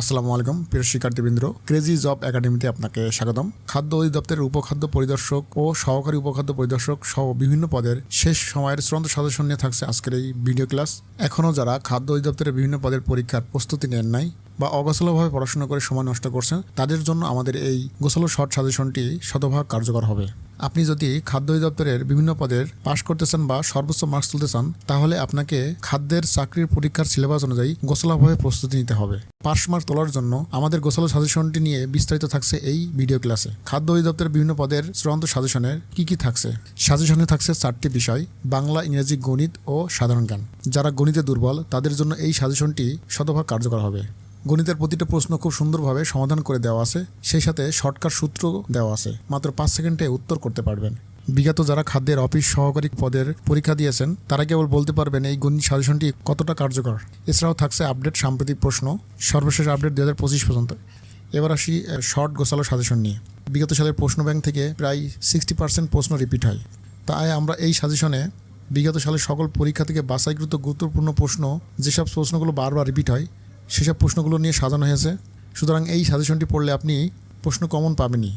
আসসালামু আলাইকুম, প্রিয় শিক্ষার্থীবৃন্দ। ক্রেজি জব একাডেমিতে আপনাকে স্বাগতম। খাদ্য অধিদপ্তরের উপখাদ্য পরিদর্শক ও সহকারী উপখাদ্য পরিদর্শক সহ বিভিন্ন পদের শেষ সময়ের চূড়ান্ত সাজেশন নিয়ে থাকছে আজকের এই ভিডিও ক্লাস। এখনও যারা খাদ্য অধিদপ্তরের বিভিন্ন পদের পরীক্ষার প্রস্তুতি নেন নাই বা অগোছালোভাবে পড়াশোনা করে সময় নষ্ট করছেন, তাদের জন্য আমাদের এই গোছালো শর্ট সাজেশনটি শতভাগ কার্যকর হবে। আপনি যদি খাদ্য অধিদপ্তরের বিভিন্ন পদের পাশ করতে চান বা সর্বোচ্চ মার্কস তুলতে চান, তাহলে আপনাকে খাদ্যের চাকরির পরীক্ষার সিলেবাস অনুযায়ী গোসলাভাবে প্রস্তুতি নিতে হবে। পাশ মার্ক তোলার জন্য আমাদের গোছালো সাজেশনটি নিয়ে বিস্তারিত থাকছে এই ভিডিও ক্লাসে খাদ্য অধিদপ্তরের বিভিন্ন পদের চূড়ান্ত সাজেশনের কি কি থাকছে? সাজেশনে থাকছে চারটি বিষয়, বাংলা, ইংরেজি, গণিত ও সাধারণ জ্ঞান। যারা গণিতে দুর্বল, তাদের জন্য এই সাজেশনটি শতভাগ কার্যকর হবে। গণিতের প্রতিটা প্রশ্ন খুব সুন্দরভাবে সমাধান করে দেওয়া আছে। সেই সাথে শর্টকাট সূত্র দেওয়া আছে। মাত্র পাঁচ সেকেন্ডে উত্তর করতে পারবেন। বিগত যারা খাদ্যের অফিস সহকারী পদের পরীক্ষা দিয়েছেন, তারা কেবল বলতে পারবেন এই গণিত সাজেশনটি কতটা কার্যকর। এছাড়াও থাকছে আপডেট সাম্প্রতিক প্রশ্ন, সর্বশেষ আপডেট দু হাজার পঁচিশ পর্যন্ত। এবার আসি শর্ট গোছালো সাজেশন নিয়ে। বিগত সালের প্রশ্ন ব্যাংক থেকে প্রায় সিক্সটি পার্সেন্ট প্রশ্ন রিপিট হয়। তাই আমরা এই সাজেশনে বিগত সালের সকল পরীক্ষা থেকে বাছাইকৃত গুরুত্বপূর্ণ প্রশ্ন, যেসব প্রশ্নগুলো বারবার রিপিট হয় সেসব প্রশ্নগুলো নিয়ে সাজানো হয়েছে। সুতরাং এই সাজেশনটি পড়লে আপনি প্রশ্ন কমন পাবেনই।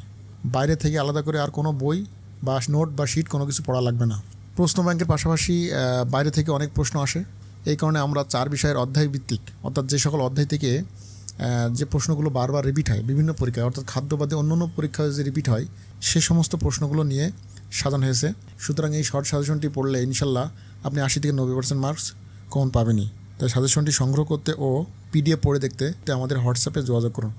বাইরে থেকে আলাদা করে আর কোনো বই বা নোট বা শিট কোনো কিছু পড়া লাগবে না। প্রশ্ন ব্যাংকের পাশাপাশি বাইরে থেকে অনেক প্রশ্ন আসে। এই কারণে আমরা চার বিষয়ের অধ্যায় ভিত্তিক অর্থাৎ যে সকল অধ্যায় থেকে যে প্রশ্নগুলো বারবার রিপিট হয়, বিভিন্ন পরীক্ষায়, অর্থাৎ খাদ্য বাদে অন্য অন্য পরীক্ষায় যে রিপিট হয়, সে সমস্ত প্রশ্নগুলো নিয়ে সাজানো হয়েছে। সুতরাং এই শর্ট সাজেশনটি পড়লে ইনশাল্লাহ আপনি আশি থেকে নব্বই পার্সেন্ট মার্কস কমন পাবেনই। তাই সাজেশনটি সংগ্রহ করতে ও পিডিএফ পড়ে দেখতে তো আমাদের হোয়াটসঅ্যাপে যোগাযোগ করুন।